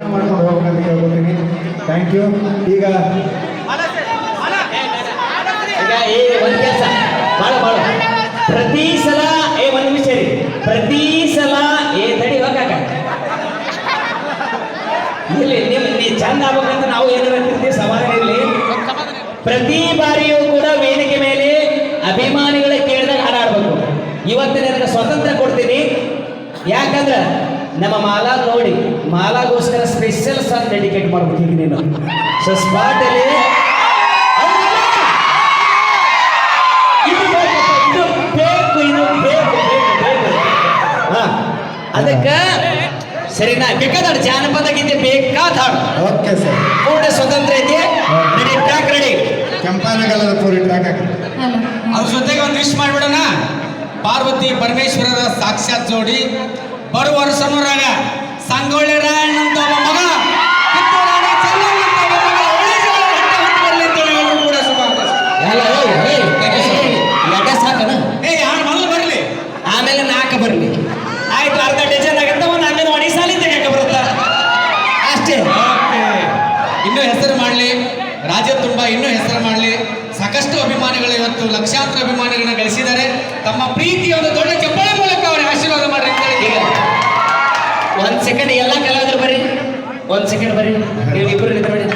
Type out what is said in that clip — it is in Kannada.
ಮಾಡ್ಕೊಂಡು ಹೋಗ್ಬೇಕಂತ ಕೇಳ್ಕೊತೀನಿ ಥ್ಯಾಂಕ್ ಯು ಈಗ ಏ ಒಂದ್ ಕೆಲಸ. ಬಾಳ ಪ್ರತಿ ಸಲ ಏ, ಒಂದ್ ನಿಮಿಷ ರೀ ಪ್ರತಿ ಸಲ ಏ, ತಡಿ, ಹೋಗಾಕ. ಇಲ್ಲಿ ನಿಮ್, ನೀ ಚಂದ ಆಗ್ಬೇಕಂತ ನಾವು ಏನಾರ ಅಂತಿರ್ತೀವಿ ಸಮಾಧಾನ ಇರಲಿ. ಪ್ರತಿ ಬಾರಿಯೂ ಕೂಡ ವೇದಿಕೆ ಮೇಲೆ ಅಭಿಮಾನಿಗಳ ಕೇಳಿದಾಗ ಹಾಡಾಡ್ಬೇಕು ಇವತ್ತು ನನಗೆ ಸ್ವತಂತ್ರ ಕೊಡ್ತೀನಿ. ಯಾಕಂದ್ರ ನಮ್ಮ ಮಾಲಾ ನೋಡಿ ಸಾಂಗ್ ಡೆಡಿಕೇಟ್ ಮಾಡ್ಬಿಟ್ಟಿದ್ದೀನಿ ನೀನು. ಸೊ ಸ್ಪಾಟ್ ಅಲ್ಲಿ ಇದು ಬೇಕು ಇದು ಬೇಕು ಬೇಕು ಬೇಕು ಹಾ. ಅದಕ್ಕೆ ಸರಿನಾ? ಬೇಕಾದ ಜಾನಪದ ಗೀತೆ ಬೇಕಾದ ಹಾಡು ಓಕೆ ಸರ್ ಪೂರ್ಣ ಸ್ವತಂತ್ರ ಐತಿ ರೆಡಿ ಟ್ರ್ಯಾಕ್ ರೆಡಿ ಕೆಂಪಾನಗಲದ ಪೂರಿ ಟ್ರ್ಯಾಕ್ ಹಾಕಿ ಅವ್ರ ಜೊತೆಗೆ ಒಂದು ವಿಶ್ ಮಾಡ್ಬಿಡೋಣ. ಪಾರ್ವತಿ ಪರಮೇಶ್ವರರ ಸಾಕ್ಷಾತ್ ಜೋಡಿ ಬರುವ ವರ್ಷನೂರಾಗ ಸಂಗೊಳ್ಳಿ ರಾಯಣ್ಣ ಬರಲಿ. ಆಯ್ತು ಅರ್ಧ ಡಜನ್ ಆಗಂತ ಒಂದು ಅಂಗನವಾಡಿ ಸಾಲಿ ತೆಗಿಯಕ ಬರುತ್ತ? ಅಷ್ಟೇ. ಇನ್ನೂ ಹೆಸರು ಮಾಡಲಿ. ರಾಜ್ಯ ತುಂಬ ಇನ್ನೂ ಹೆಸರು ಮಾಡಲಿ. ಸಾಕಷ್ಟು ಅಭಿಮಾನಿಗಳು ಇವತ್ತು ಲಕ್ಷಾಂತರ ಅಭಿಮಾನಿಗಳನ್ನ ಗಳಿಸಿದ್ದಾರೆ. ತಮ್ಮ ಪ್ರೀತಿಯ ಒಂದು ದೊಡ್ಡ ಚಪ್ಪಳ ಮೂಲಕ ಅವರ ಆಶೀರ್ವಾದ ಮಾಡ್ರಿ ಅಂತ ಹೇಳಿ ಒಂದ್ ಸೆಕೆಂಡ್ ಎಲ್ಲ ಕಲಾವಿದ್ರು ಬರ್ರಿ. ಒಂದ್ ಸೆಕೆಂಡ್ ಬರೀ ನೀವು ಇಬ್ಬರು ನಿಂತ್ಬಿಡಿ